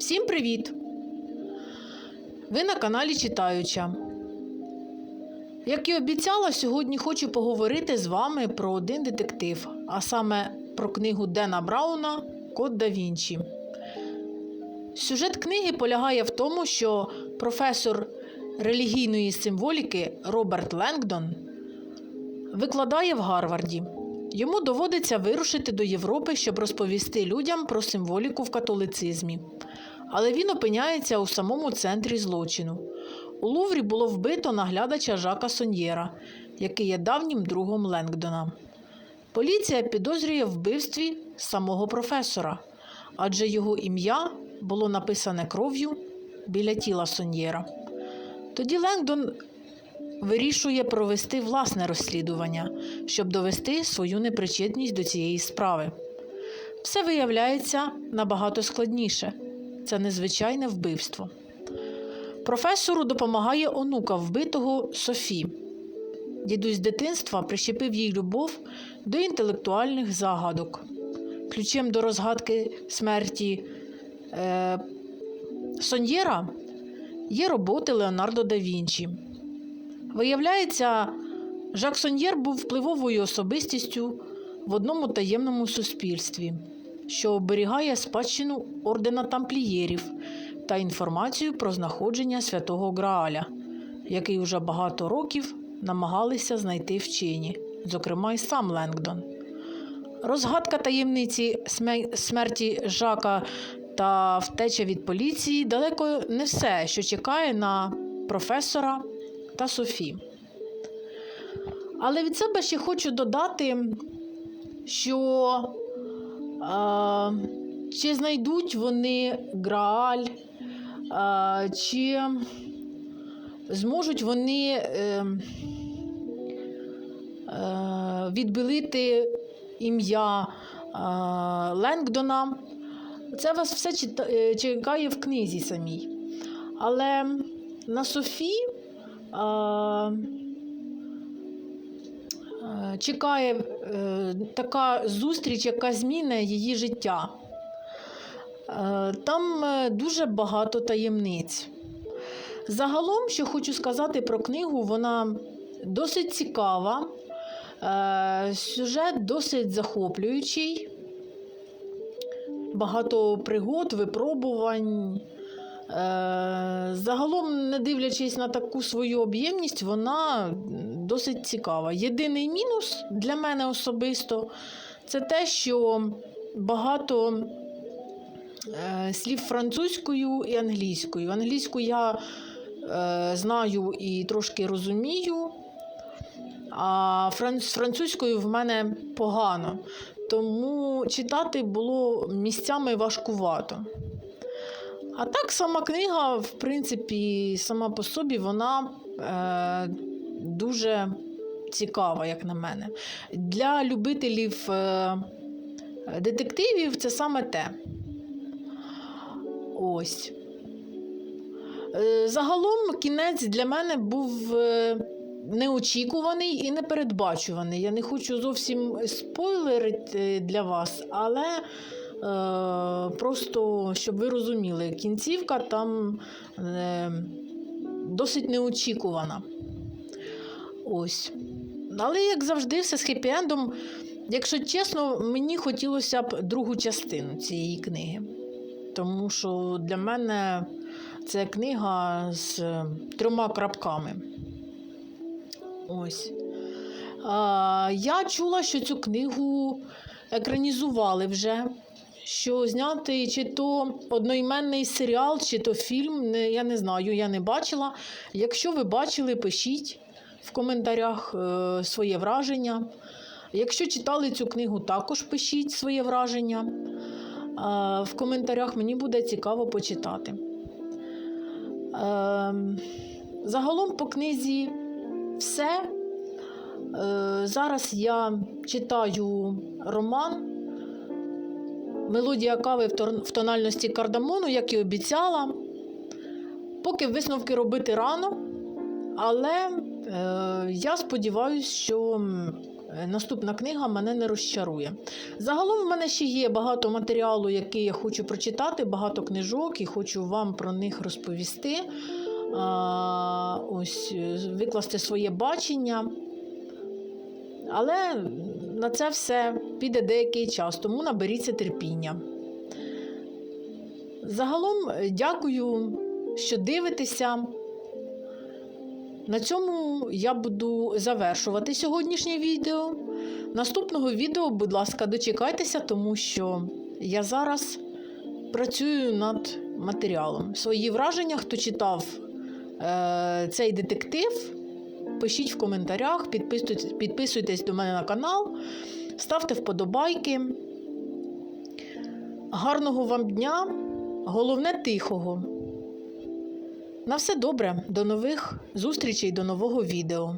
Всім привіт! Ви на каналі Читаюча. Як і обіцяла, сьогодні хочу поговорити з вами про один детектив, а саме про книгу Дена Брауна Код да Вінчі. Сюжет книги полягає в тому, що професор релігійної символіки Роберт Ленгдон викладає в Гарварді. Йому доводиться вирушити до Європи, щоб розповісти людям про символіку в католицизмі. Але він опиняється у самому центрі злочину. У Луврі було вбито наглядача Жака Соньєра, який є давнім другом Ленгдона. Поліція підозрює вбивстві самого професора, адже його ім'я було написане кров'ю біля тіла Соньєра. Тоді Ленгдон вирішує провести власне розслідування, щоб довести свою непричетність до цієї справи. Все виявляється набагато складніше це незвичайне вбивство. Професору допомагає онука вбитого Софі. Дідусь дитинства прищепив їй любов до інтелектуальних загадок. Ключем до розгадки смерті е, Соньєра є роботи Леонардо да Вінчі. Виявляється, Жак Соньєр був впливовою особистістю в одному таємному суспільстві, що оберігає спадщину ордена тамплієрів та інформацію про знаходження святого Грааля, який уже багато років намагалися знайти вчені, зокрема й сам Ленгдон. Розгадка таємниці смерті Жака та втеча від поліції далеко не все, що чекає на професора та Софі. Але від себе ще хочу додати, що а, чи знайдуть вони Грааль, а, чи зможуть вони е, е, відбілити ім'я Ленгдона. Це вас все е, чекає в книзі самій. Але на Софі е, е, чекає е, така зустріч, яка змінить її життя. Е, Там е, дуже багато таємниць. Загалом, що хочу сказати про книгу, вона досить цікава, сюжет досить захоплюючий, багато пригод, випробувань. Загалом, не дивлячись на таку свою об'ємність, вона досить цікава. Єдиний мінус для мене особисто це те, що багато е, слів французькою і англійською. Англійську я е, знаю і трошки розумію, а з французькою в мене погано. Тому читати було місцями важкувато. А так, сама книга, в принципі, сама по собі, вона е, дуже цікава, як на мене. Для любителів е, детективів це саме те. Ось. Е, Загалом кінець для мене був е, неочікуваний і непередбачуваний. Я не хочу зовсім спойлерити для вас, але е, просто щоб ви розуміли, кінцівка там е, досить неочікувана. Ось. Але, як завжди, все з хеппі-ендом. Якщо чесно, мені хотілося б другу частину цієї книги. Тому що для мене це книга з е, трьома крапками. Ось. Я чула, що цю книгу екранізували вже. Що зняти чи то одноіменний серіал, чи то фільм, я не знаю, я не бачила. Якщо ви бачили, пишіть в коментарях е, своє враження. Якщо читали цю книгу, також пишіть своє враження. Е, в коментарях мені буде цікаво почитати. Е, загалом по книзі все. Зараз я читаю роман Мелодія кави в тональності кардамону, як і обіцяла. Поки висновки робити рано, але е, я сподіваюся, що е, наступна книга мене не розчарує. Загалом в мене ще є багато матеріалу, який я хочу прочитати, багато книжок і хочу вам про них розповісти. А, ось е, викласти своє бачення. Але на це все піде деякий час, тому наберіться терпіння. Загалом е, дякую, що дивитеся. На цьому я буду завершувати сьогоднішнє відео. Наступного відео, будь ласка, дочекайтеся, тому що я зараз працюю над матеріалом. Свої враження, хто читав е, цей детектив, пишіть в коментарях, підписуйтесь, підписуйтесь до мене на канал, ставте вподобайки. Гарного вам дня! Головне тихого. На все добре, до нових зустрічей, до нового відео.